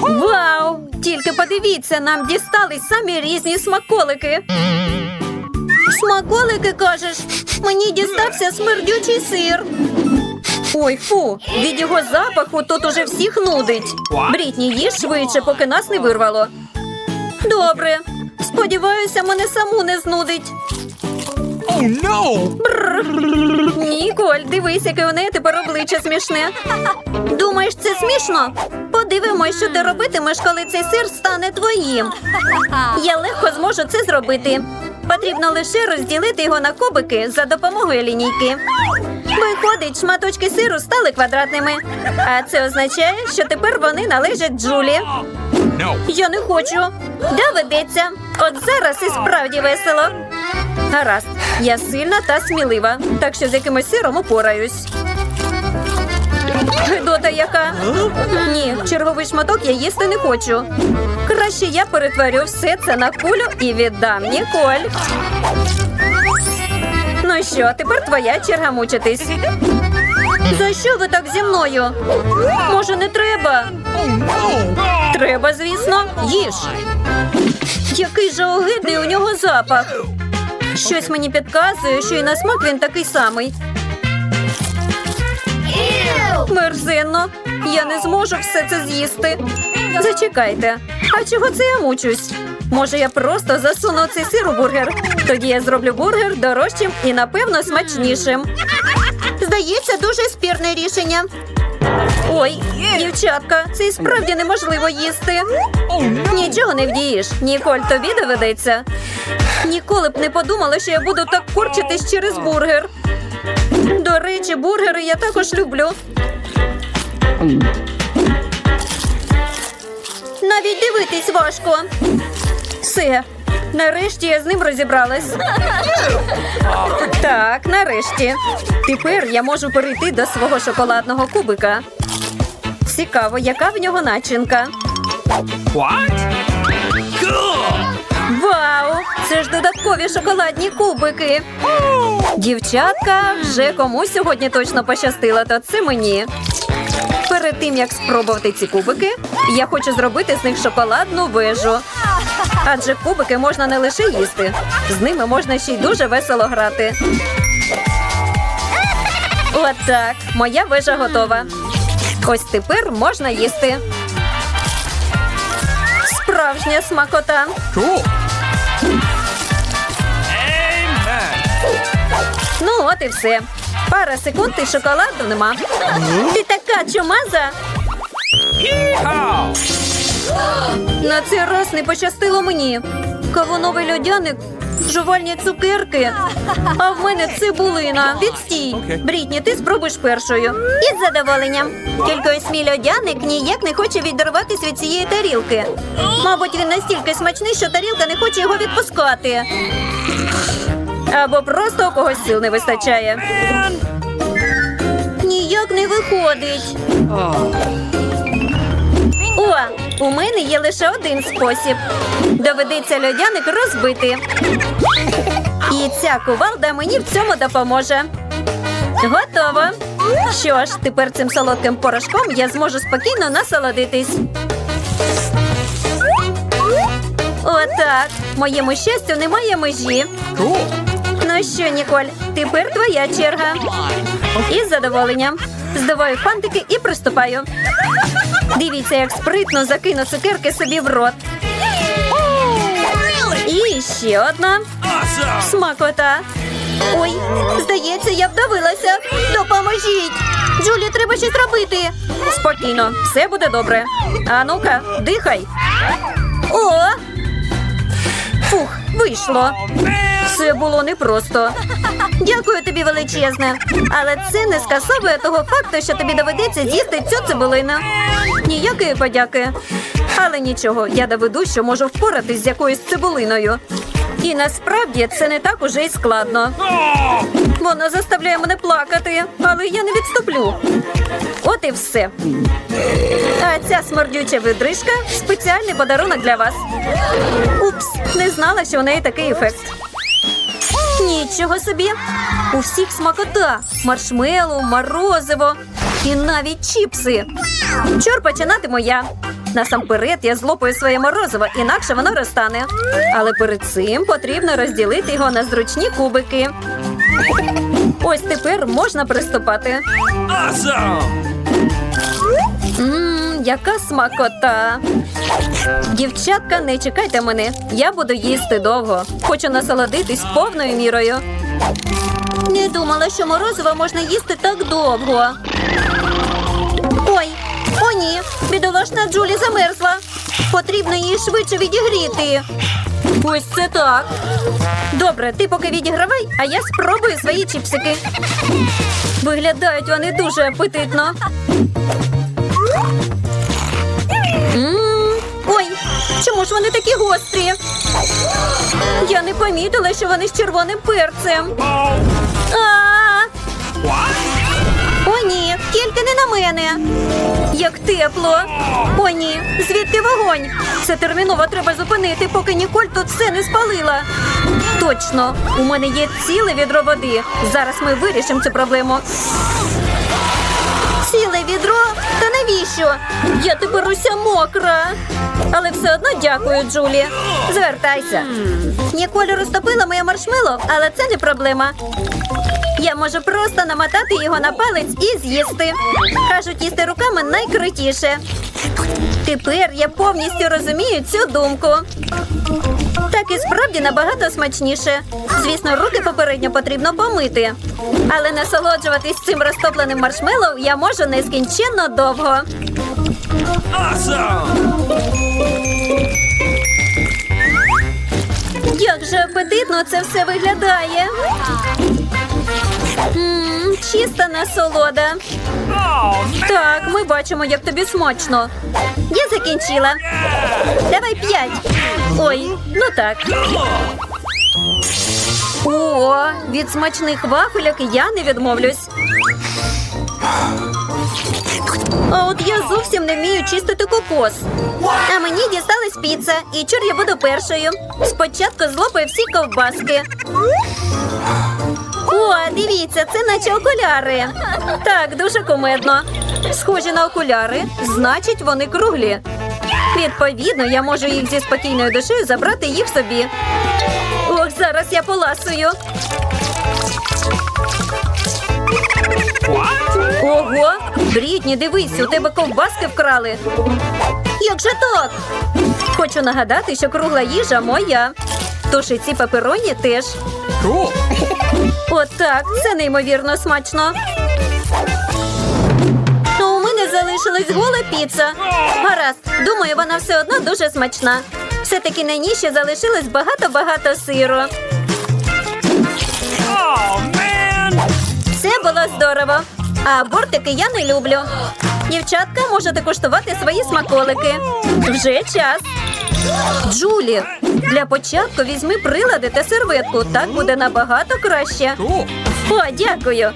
Вау! Тільки подивіться, нам дістались самі різні смаколики. Смаколики, кажеш, мені дістався смердючий сир. Ой, фу, від його запаху тут уже всіх нудить. Брітні, їж швидше, поки нас не вирвало. Добре. Сподіваюся, мене саму не знудить. Oh no! Ніколь, дивись, яке у неї тепер обличчя смішне. Думаєш, це смішно? Подивимось, що ти робитимеш, коли цей сир стане твоїм. Я легко зможу це зробити. Потрібно лише розділити його на кубики за допомогою лінійки. Виходить, шматочки сиру стали квадратними. А це означає, що тепер вони належать Джулі. Я не хочу. Доведеться. От зараз і справді весело. Гаразд, я сильна та смілива, так що з якимось сиром упораюсь. Гидота яка? Ні, черговий шматок я їсти не хочу. Краще я перетворю все це на кулю і віддам Ніколь. Ну що, тепер твоя черга мучитись. За що ви так зі мною? Може, не треба? Треба, звісно, їж. Який же огидний у нього запах. Щось мені підказує, що і на смак він такий самий. Мерзенно. Я не зможу все це з'їсти. Зачекайте. А чого це я мучусь? Може, я просто засуну цей сир у бургер. Тоді я зроблю бургер дорожчим і, напевно, смачнішим. Здається, дуже спірне рішення. Ой, дівчатка, це і справді неможливо їсти. Нічого не вдієш. Ніколь, тобі доведеться. Ніколи б не подумала, що я буду так корчитись через бургер. До речі, бургери я також люблю. Навіть дивитись важко. Все. Нарешті я з ним розібралась. Так, нарешті. Тепер я можу перейти до свого шоколадного кубика. Цікаво, яка в нього начинка. What? Cool! Вау! Це ж додаткові шоколадні кубики. Дівчатка, вже комусь сьогодні точно пощастило, то це мені. Перед тим як спробувати ці кубики, я хочу зробити з них шоколадну вежу. Адже кубики можна не лише їсти, з ними можна ще й дуже весело грати. Отак, моя вежа готова. Ось тепер можна їсти. Справжня смакота. Ну, от і все. Пара секунд і шоколаду нема. Ти така чумаза. На цей раз не пощастило мені. Кавуновий льодяник, жувальні цукерки. А в мене цибулина. Відстій. Брітні, ти спробуєш першою. Із задоволенням. Тільки ось мій льодяник ніяк не хоче відірватися від цієї тарілки. Мабуть, він настільки смачний, що тарілка не хоче його відпускати. Або просто у когось сил не вистачає. Ніяк не виходить. У мене є лише один спосіб. Доведеться льодяник розбити. І ця кувалда мені в цьому допоможе. Готово. Що ж, тепер цим солодким порошком я зможу спокійно насолодитись. Отак. Моєму щастю немає межі. Ну що, Ніколь, тепер твоя черга. Із задоволенням. Здуваю фантики і приступаю. Дивіться, як спритно закину цукерки собі в рот. І ще одна. Смакота. Ой, здається, я вдавилася. Допоможіть. Джулі, треба щось робити. Спокійно, все буде добре. А ну-ка, дихай. О! Фух, вийшло. Це було непросто. Дякую тобі величезне. Але це не скасовує того факту, що тобі доведеться з'їсти цю цибулину. Ніякої подяки. Але нічого, я доведу, що можу впоратись з якоюсь цибулиною. І насправді це не так уже й складно. Вона заставляє мене плакати, але я не відступлю. От і все. А ця смердюча видрижка спеціальний подарунок для вас. Упс, не знала, що у неї такий ефект. Нічого собі. У всіх смакота, маршмеллоу, морозиво і навіть чіпси. Чор починатиму я. Насамперед я злопаю своє морозиво, інакше воно розтане. Але перед цим потрібно розділити його на зручні кубики. Ось тепер можна приступати. Ммм, яка смакота. Дівчатка, не чекайте мене. Я буду їсти довго. Хочу насолодитись повною мірою. Не думала, що морозиво можна їсти так довго. Ой, о ні, бідолашна Джулі замерзла. Потрібно її швидше відігріти. Ось це так. Добре, ти поки відігравай, а я спробую свої чіпсики. Виглядають вони дуже апетитно. Чому ж вони такі гострі? Я не помітила, що вони з червоним перцем. О, ні, тільки не на мене. Як тепло. О, ні, звідти вогонь. Це терміново треба зупинити, поки Ніколь тут все не спалила. Точно, у мене є ціле відро води. Зараз ми вирішимо цю проблему. Ціле відро? Навіщо? Я тепер уся мокра. Але все одно дякую, Джулі. Звертайся. Ніколі розтопила моє маршмело, але це не проблема. Я можу просто намотати його на палець і з'їсти. Кажуть, їсти руками найкрутіше. Тепер я повністю розумію цю думку. Так і справді набагато смачніше. Звісно, руки попередньо потрібно помити. Але насолоджуватись цим розтопленим маршмеллоу я можу нескінченно довго. Як же апетитно це все виглядає. Мм, чиста насолода. Так, ми бачимо, як тобі смачно. Я закінчила. Давай п'ять. Ой, ну так. О, від смачних вафельок я не відмовлюсь. А от я зовсім не вмію чистити кокос. А мені дісталась піца, і чур я буду першою. Спочатку злопаю всі ковбаски. О, дивіться, це наче окуляри. Так, дуже кумедно. Схожі на окуляри, значить, вони круглі. Відповідно, я можу їх зі спокійною душею забрати їх собі. Ох, зараз я поласую. Ого, Брітні, дивись, у тебе ковбаски вкрали. Як же так? Хочу нагадати, що кругла їжа моя. Тож і ці пепероні теж. Отак, це неймовірно смачно. А у мене залишилась гола піца. Гаразд, думаю, вона все одно дуже смачна. Все-таки на ній ще залишилось багато-багато сиру. Це було здорово. А бортики я не люблю. Дівчатка, можете куштувати свої смаколики. Вже час. Джулі, для початку візьми прилади та серветку. Так буде набагато краще. О, дякую.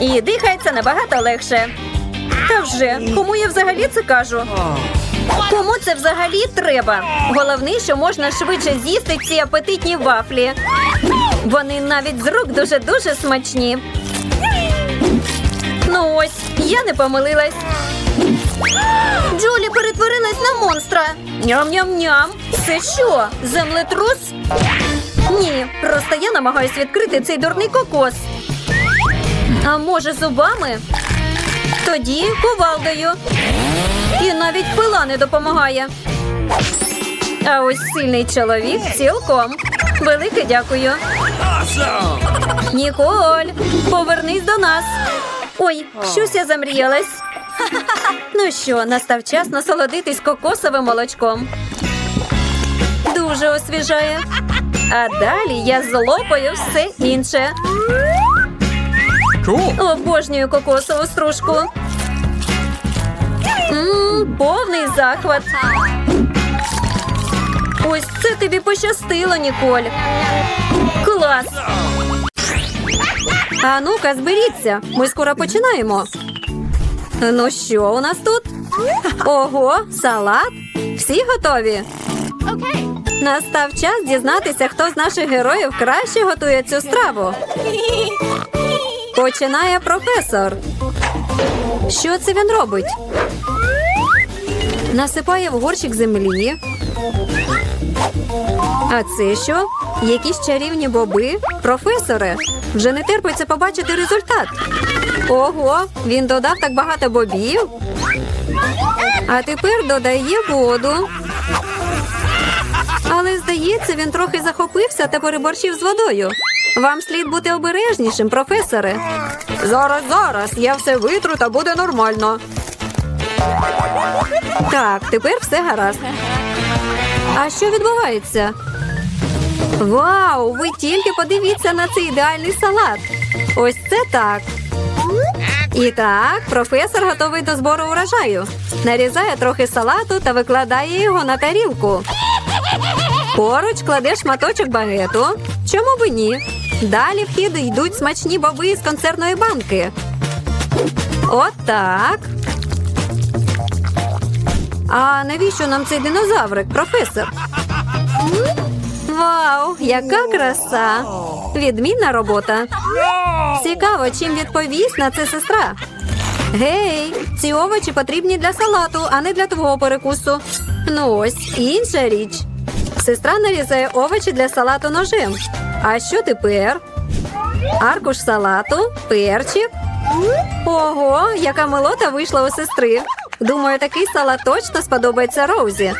І дихається набагато легше. Та вже, кому я взагалі це кажу? Кому це взагалі треба? Головне, що можна швидше з'їсти ці апетитні вафлі. Вони навіть з рук дуже-дуже смачні. Ну ось, я не помилилась. Джулі перетворилась на монстра. Ням-ням-ням. Це що? Землетрус? Ні, просто я намагаюсь відкрити цей дурний кокос. А може, зубами? Тоді кувалдою. І навіть пила не допомагає. А ось сильний чоловік цілком. Велике дякую. Ніколь, повернись до нас. Ой, щось я замріялась. Ну що, настав час насолодитись кокосовим молочком. Дуже освіжає. А далі я злопаю все інше. Cool! Обожнюю кокосову стружку. Мм, повний захват. Ось це тобі пощастило, Ніколь. Клас. А ну-ка, зберіться. Ми скоро починаємо. Ну що у нас тут? Ого, салат. Всі готові? Настав час дізнатися, хто з наших героїв краще готує цю страву. Починає професор. Що це він робить? Насипає в горщик землі. А це що? Якісь чарівні боби? Професоре, вже не терпиться побачити результат. Ого, він додав так багато бобів. А тепер додає воду. Але здається, він трохи захопився та переборщив з водою. Вам слід бути обережнішим, професоре. Зараз, зараз, я все витру та буде нормально. Так, тепер все гаразд. А що відбувається? Вау! Ви тільки подивіться на цей ідеальний салат. Ось це так. І так, професор готовий до збору урожаю. Нарізає трохи салату та викладає його на тарілку. Поруч кладе шматочок багету. Чому б ні? Далі в хід йдуть смачні боби з консервної банки. От так. А навіщо нам цей динозаврик, професор? Вау, яка краса! Відмінна робота. Цікаво, чим відповість на це сестра. Гей, ці овочі потрібні для салату, а не для твого перекусу. Ну ось, інша річ. Сестра нарізає овочі для салату ножем. А що тепер? Аркуш салату, перчик. Ого, яка милота вийшла у сестри. Думаю, такий салат точно сподобається Роузі.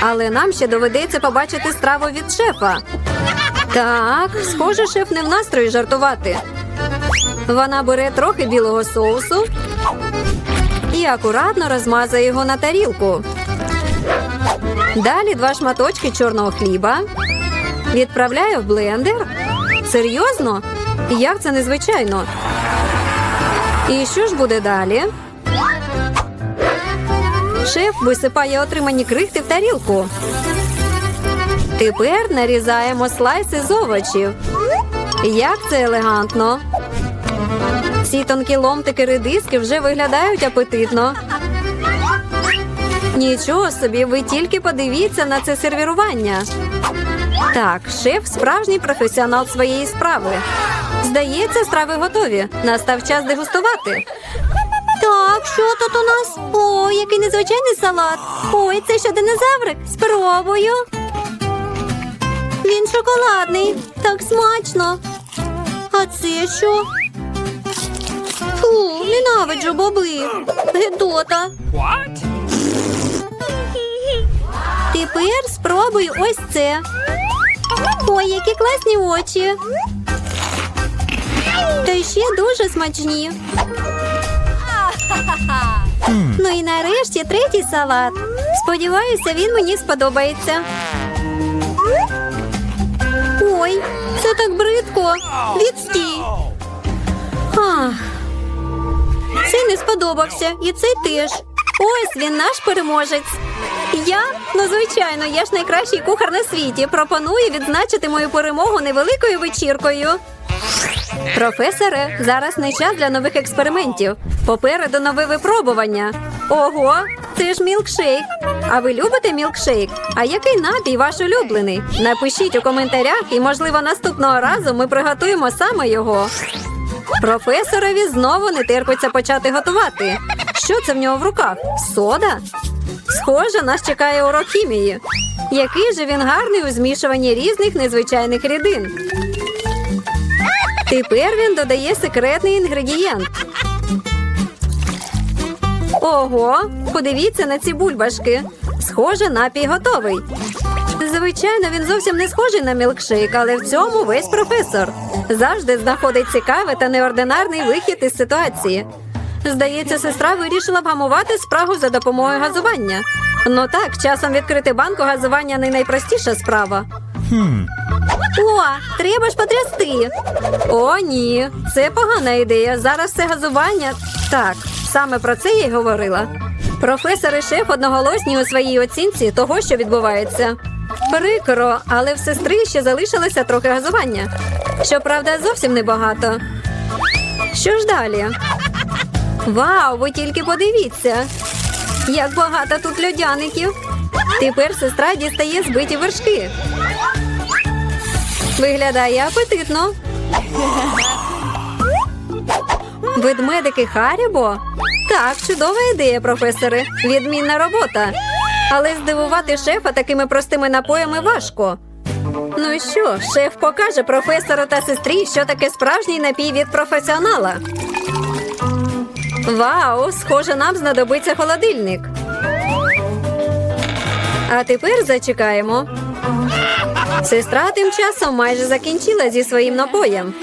Але нам ще доведеться побачити страву від шефа. Так, схоже, шеф не в настрої жартувати. Вона бере трохи білого соусу і акуратно розмазує його на тарілку. Далі два шматочки чорного хліба. Відправляє в блендер. Серйозно? Як це незвичайно? І що ж буде далі? Шеф висипає отримані крихти в тарілку. Тепер нарізаємо слайси з овочів. Як це елегантно. Ці тонкі ломтики редиски вже виглядають апетитно. Нічого собі, ви тільки подивіться на це сервірування. Так, шеф справжній професіонал своєї справи. Здається, страви готові. Настав час дегустувати. Так, що тут у нас? О, який незвичайний салат. Ой, це що динозаврик? Спробую. Він шоколадний. Так смачно. А це що? Фу, ненавиджу боби. Гедота. Тепер спробуй ось це. Ой, які класні очі. Та ще дуже смачні. Ну і нарешті третій салат. Сподіваюся, він мені сподобається. Ой, це так бридко. Відстій. Ах. Цей не сподобався, і цей теж. Ось він наш переможець. Я? Ну, звичайно, я ж найкращий кухар на світі. Пропоную відзначити мою перемогу невеликою вечіркою. Професоре, зараз не час для нових експериментів. Попереду нове випробування. Ого, це ж мілкшейк. А ви любите мілкшейк? А який напій ваш улюблений? Напишіть у коментарях, і, можливо, наступного разу ми приготуємо саме його. Професорові знову не терпиться почати готувати. Що це в нього в руках? Сода? Схоже, нас чекає урок хімії. Який же він гарний у змішуванні різних незвичайних рідин. Тепер він додає секретний інгредієнт. Ого, подивіться на ці бульбашки. Схоже, напій готовий. Звичайно, він зовсім не схожий на мілкшейк, але в цьому весь професор. Завжди знаходить цікавий та неординарний вихід із ситуації. Здається, сестра вирішила вгамувати спрагу за допомогою газування. Ну так, часом відкрити банку газування не найпростіша справа. О, треба ж потрясти. О, ні, це погана ідея. Зараз все газування. Так, саме про це я й говорила. Професор і шеф одноголосні у своїй оцінці того, що відбувається. Прикро, але в сестри ще залишилося трохи газування. Щоправда, зовсім небагато. Що ж далі? Вау, ви тільки подивіться. Як багато тут льодяників. Тепер сестра дістає збиті вершки. Виглядає апетитно. Ведмедики Харібо? Так, чудова ідея, професоре. Відмінна робота. Але здивувати шефа такими простими напоями важко. Ну і що, шеф покаже професору та сестрі, що таке справжній напій від професіонала. Вау, схоже, нам знадобиться холодильник. А тепер зачекаємо. Сестра тим часом майже закінчила зі своїм напоєм.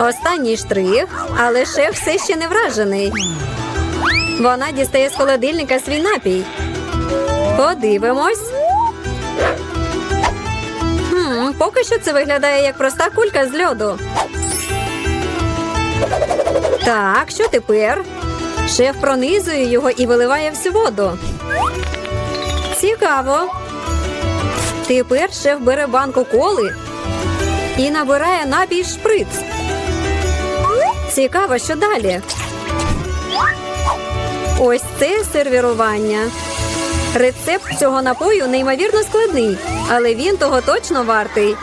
Останній штрих, але шеф все ще не вражений. Вона дістає з холодильника свій напій. Подивимось. Хм, поки що це виглядає як проста кулька з льоду. Так, що тепер? Шеф пронизує його і виливає всю воду. Цікаво. Тепер шеф бере банку коли і набирає напій шприц. Цікаво, що далі. Ось це сервірування. Рецепт цього напою неймовірно складний, але він того точно вартий.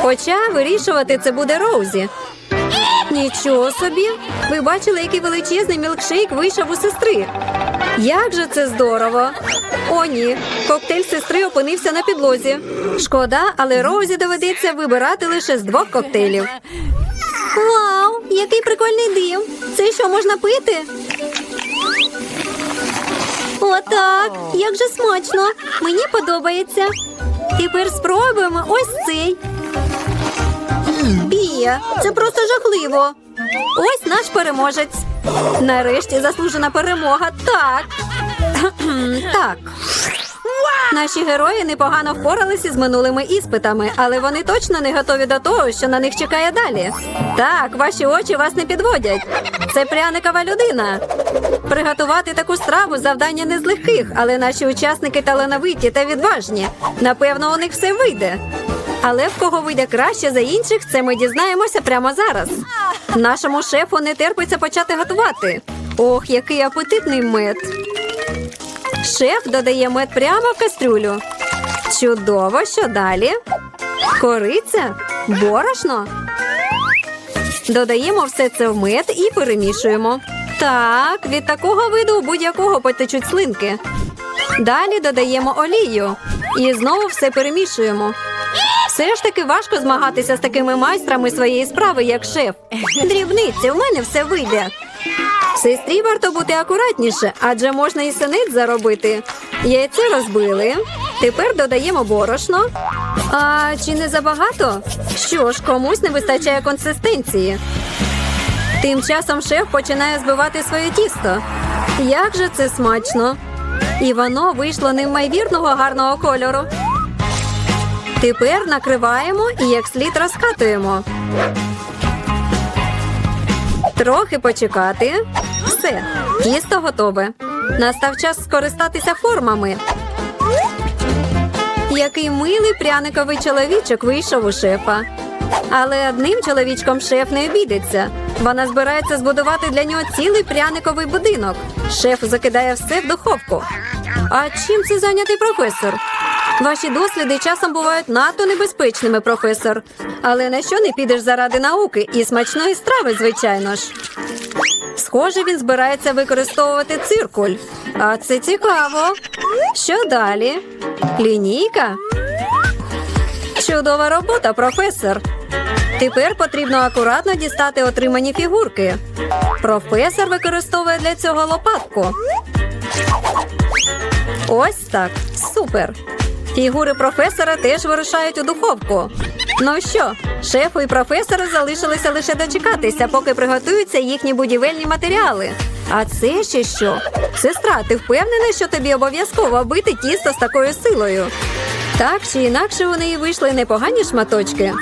Хоча вирішувати це буде Роузі. Нічого собі. Ви бачили, який величезний мілкшейк вийшов у сестри. Як же це здорово! О, ні, коктейль сестри опинився на підлозі. Шкода, але Роузі доведеться вибирати лише з двох коктейлів. Вау, який прикольний дим! Це що можна пити? Отак, як же смачно! Мені подобається. Тепер спробуємо ось цей. Бія, це просто жахливо. Ось наш переможець. Нарешті заслужена перемога. Так. Так. Наші герої непогано впоралися з минулими іспитами, але вони точно не готові до того, що на них чекає далі. Так, ваші очі вас не підводять. Це пряникова людина. Приготувати таку страву завдання не з легких, але наші учасники талановиті та відважні. Напевно, у них все вийде. Але в кого вийде краще за інших, це ми дізнаємося прямо зараз. Нашому шефу не терпиться почати готувати. Ох, який апетитний мед. Шеф додає мед прямо в кастрюлю. Чудово, що далі? Кориця? Борошно? Додаємо все це в мед і перемішуємо. Так, від такого виду у будь-якого потечуть слинки. Далі додаємо олію і знову все перемішуємо. Все ж таки важко змагатися з такими майстрами своєї справи, як шеф. Дрібниці, в мене все вийде. Сестрі варто бути акуратніше, адже можна і синець заробити. Яйце розбили. Тепер додаємо борошно. А чи не забагато? Що ж, комусь не вистачає консистенції. Тим часом шеф починає збивати своє тісто. Як же це смачно! І воно вийшло неймовірного гарного кольору. Тепер накриваємо і як слід розкатуємо. Трохи почекати. Все, тісто готове. Настав час скористатися формами. Який милий пряниковий чоловічок вийшов у шефа. Але одним чоловічком шеф не обійдеться. Вона збирається збудувати для нього цілий пряниковий будинок. Шеф закидає все в духовку. А чим це зайнятий професор? Ваші досліди часом бувають надто небезпечними, професор. Але на що не підеш заради науки і смачної страви, звичайно ж. Схоже, він збирається використовувати циркуль. А це цікаво. Що далі? Лінійка? Чудова робота, професор. Тепер потрібно акуратно дістати отримані фігурки. Професор використовує для цього лопатку. Ось так. Супер. Фігури професора теж вирушають у духовку. Ну що, шефу і професору залишилося лише дочекатися, поки приготуються їхні будівельні матеріали. А це ще що? Сестра, ти впевнена, що тобі обов'язково бити тісто з такою силою? Так чи інакше у неї вийшли непогані шматочки.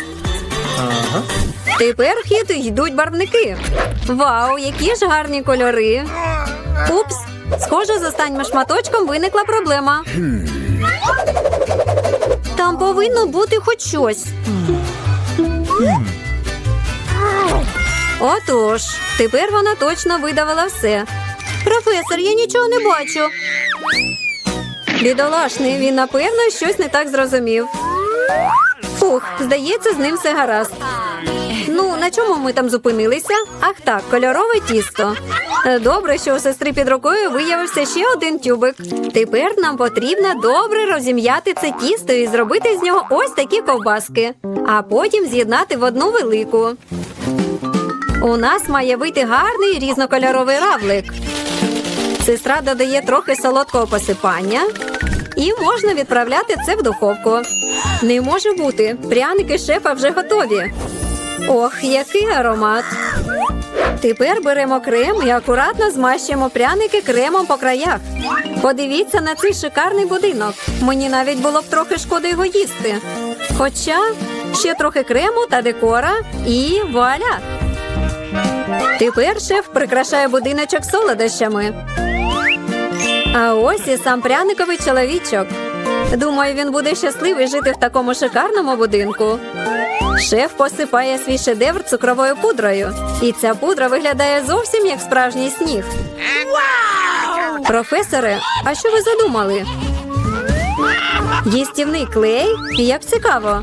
Тепер в хід йдуть барвники. Вау, які ж гарні кольори. Упс, схоже, з останнім шматочком виникла проблема. Там повинно бути хоч щось. Отож, тепер вона точно видавила все. Професор, я нічого не бачу. Бідолашний, він напевно щось не так зрозумів. Фух, здається, з ним все гаразд. На чому ми там зупинилися? Ах так, кольорове тісто. Е, Добре, що у сестри під рукою виявився ще один тюбик. Тепер нам потрібно добре розім'яти це тісто і зробити з нього ось такі ковбаски, а потім з'єднати в одну велику. У нас має вийти гарний різнокольоровий равлик. Сестра додає трохи солодкого посипання і можна відправляти це в духовку. Не може бути. Пряники шефа вже готові. Ох, який аромат. Тепер беремо крем і акуратно змащуємо пряники кремом по краях. Подивіться на цей шикарний будинок. Мені навіть було б трохи шкода його їсти. Хоча ще трохи крему та декора і вуаля! Тепер шеф прикрашає будиночок солодощами. А ось і сам пряниковий чоловічок. Думаю, він буде щасливий жити в такому шикарному будинку. Шеф посипає свій шедевр цукровою пудрою, і ця пудра виглядає зовсім як справжній сніг. Професоре, а що ви задумали? Їстівний клей? Як цікаво.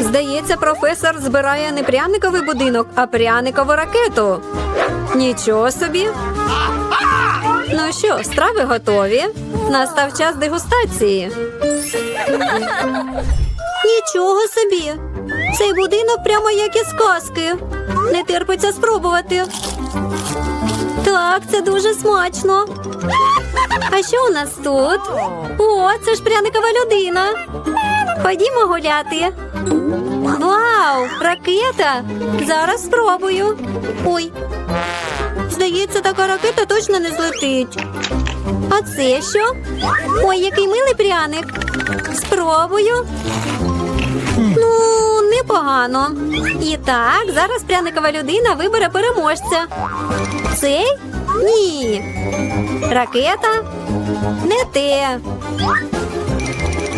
Здається, професор збирає не пряниковий будинок, а пряникову ракету. Нічого собі. Ну що, страви готові? Настав час дегустації. Нічого собі. Цей будинок прямо як із казки. Не терпиться спробувати. Так, це дуже смачно. А що у нас тут? О, це ж пряникова людина. Ходімо гуляти. Вау, ракета! Зараз спробую. Ой. Здається, така ракета точно не злетить. А це що? Ой, який милий пряник. Спробую. Ну, непогано. І так, зараз пряникова людина вибере переможця. Цей? Ні. Ракета? Не те.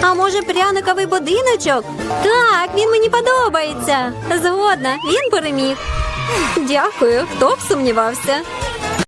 А може пряниковий будиночок? Так, він мені подобається. Згодна, він переміг. Дякую, хто б сумнівався.